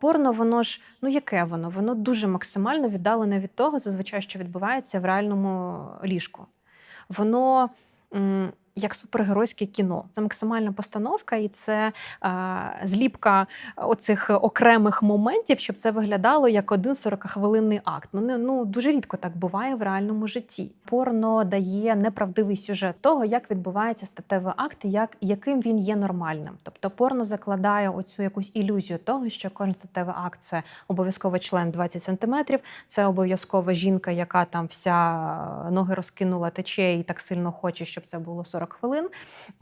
Порно, воно ж, ну яке воно? Воно дуже максимально віддалене від того, зазвичай, що відбувається в реальному ліжку. Воно як супергеройське кіно. Це максимальна постановка, і це а, зліпка оцих окремих моментів, щоб це виглядало як один 40-хвилинний акт. Ну, не, ну дуже рідко так буває в реальному житті. Порно дає неправдивий сюжет того, як відбувається статевий акт, і як яким він є нормальним. Тобто порно закладає оцю якусь ілюзію того, що кожен статевий акт це обов'язково член 20 сантиметрів, це обов'язково жінка, яка там вся е, ноги розкинула, тече і так сильно хоче, щоб це було 40 хвилин.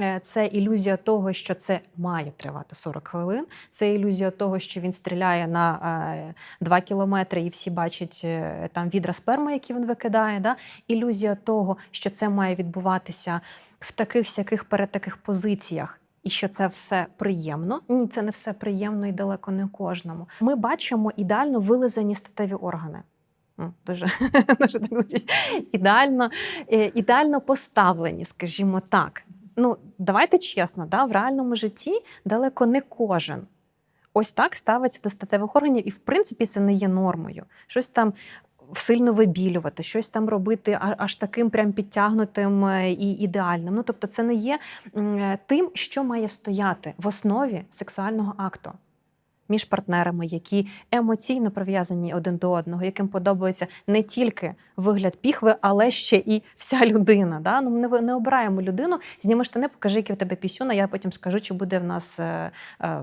Е, Це ілюзія того, що це має тривати 40 хвилин. Це ілюзія того, що він стріляє на 2 кілометри, і всі бачать е, там відра сперми, які він викидає. Да? Ілюзія того, що це має відбуватися в таких сяких перед таких позиціях. І що це все приємно. Ні, це не все приємно і далеко не кожному. Ми бачимо ідеально вилизані статеві органи. М, Дуже, дуже так ідеально, е, ідеально поставлені, скажімо так. Ну, давайте чесно, да, в реальному житті далеко не кожен ось так ставиться до статевих органів, і в принципі це не є нормою. Щось там сильно вибілювати, щось там робити аж таким прям підтягнутим е, і ідеальним. Ну тобто, це не є е, тим, що має стояти в основі сексуального акту. Між партнерами, які емоційно прив'язані один до одного, яким подобається не тільки вигляд піхви, але ще і вся людина. Да? Ну, ми не, обираємо людину, зніми штани, покажи, який в тебе пісюна, я потім скажу, чи буде в нас е, е,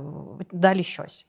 далі щось.